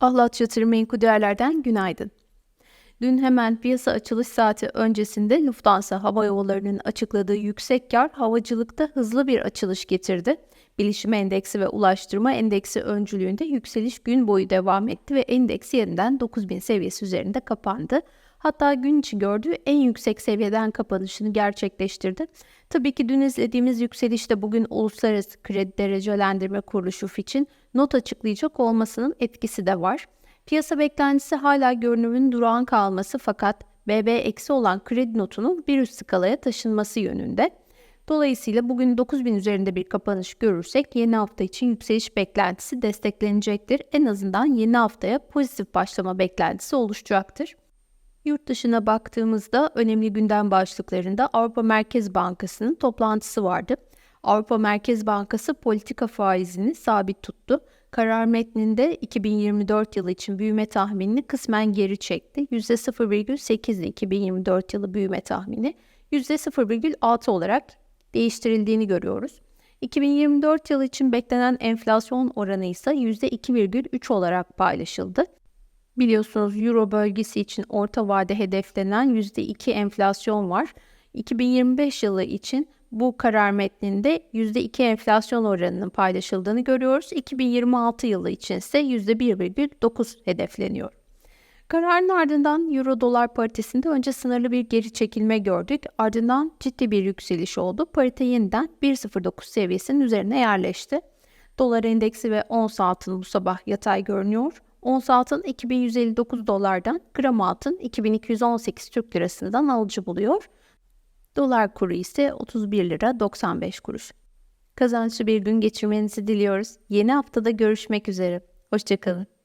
Ahlat Yatırım Menkul Değerler'den günaydın. Dün hemen piyasa açılış saati öncesinde Lufthansa Hava Yolları'nın açıkladığı yüksek kar havacılıkta hızlı bir açılış getirdi. Bilişim endeksi ve ulaştırma endeksi öncülüğünde yükseliş gün boyu devam etti ve endeks yeniden 9000 seviyesi üzerinde kapandı. Hatta gün içi gördüğü en yüksek seviyeden kapanışını gerçekleştirdi. Tabii ki dün izlediğimiz yükselişte bugün Uluslararası Kredi Derecelendirme Kuruluşu Fitch'in not açıklayacak olmasının etkisi de var. Piyasa beklentisi hala görünümün durağan kalması fakat BB eksi olan kredi notunun bir üst skalaya taşınması yönünde. Dolayısıyla bugün 9000 üzerinde bir kapanış görürsek yeni hafta için yükseliş beklentisi desteklenecektir. En azından yeni haftaya pozitif başlama beklentisi oluşacaktır. Yurt dışına baktığımızda önemli gündem başlıklarında Avrupa Merkez Bankası'nın toplantısı vardı. Avrupa Merkez Bankası politika faizini sabit tuttu. Karar metninde 2024 yılı için büyüme tahminini kısmen geri çekti. %0,8'li 2024 yılı büyüme tahmini %0,6 olarak değiştirildiğini görüyoruz. 2024 yılı için beklenen enflasyon oranı ise %2,3 olarak paylaşıldı. Biliyorsunuz Euro bölgesi için orta vade hedeflenen %2 enflasyon var. 2025 yılı için bu karar metninde %2 enflasyon oranının paylaşıldığını görüyoruz. 2026 yılı için ise %1,9 hedefleniyor. Kararın ardından Euro dolar paritesinde önce sınırlı bir geri çekilme gördük. Ardından ciddi bir yükseliş oldu. Parite yeniden 1.09 seviyesinin üzerine yerleşti. Dolar endeksi ve ons altın bu sabah yatay görünüyor. Ons altın 2159 dolardan, gram altın 2218 Türk lirasından alıcı buluyor. Dolar kuru ise 31 lira 95 kuruş. Kazançlı bir gün geçirmenizi diliyoruz. Yeni haftada görüşmek üzere. Hoşçakalın.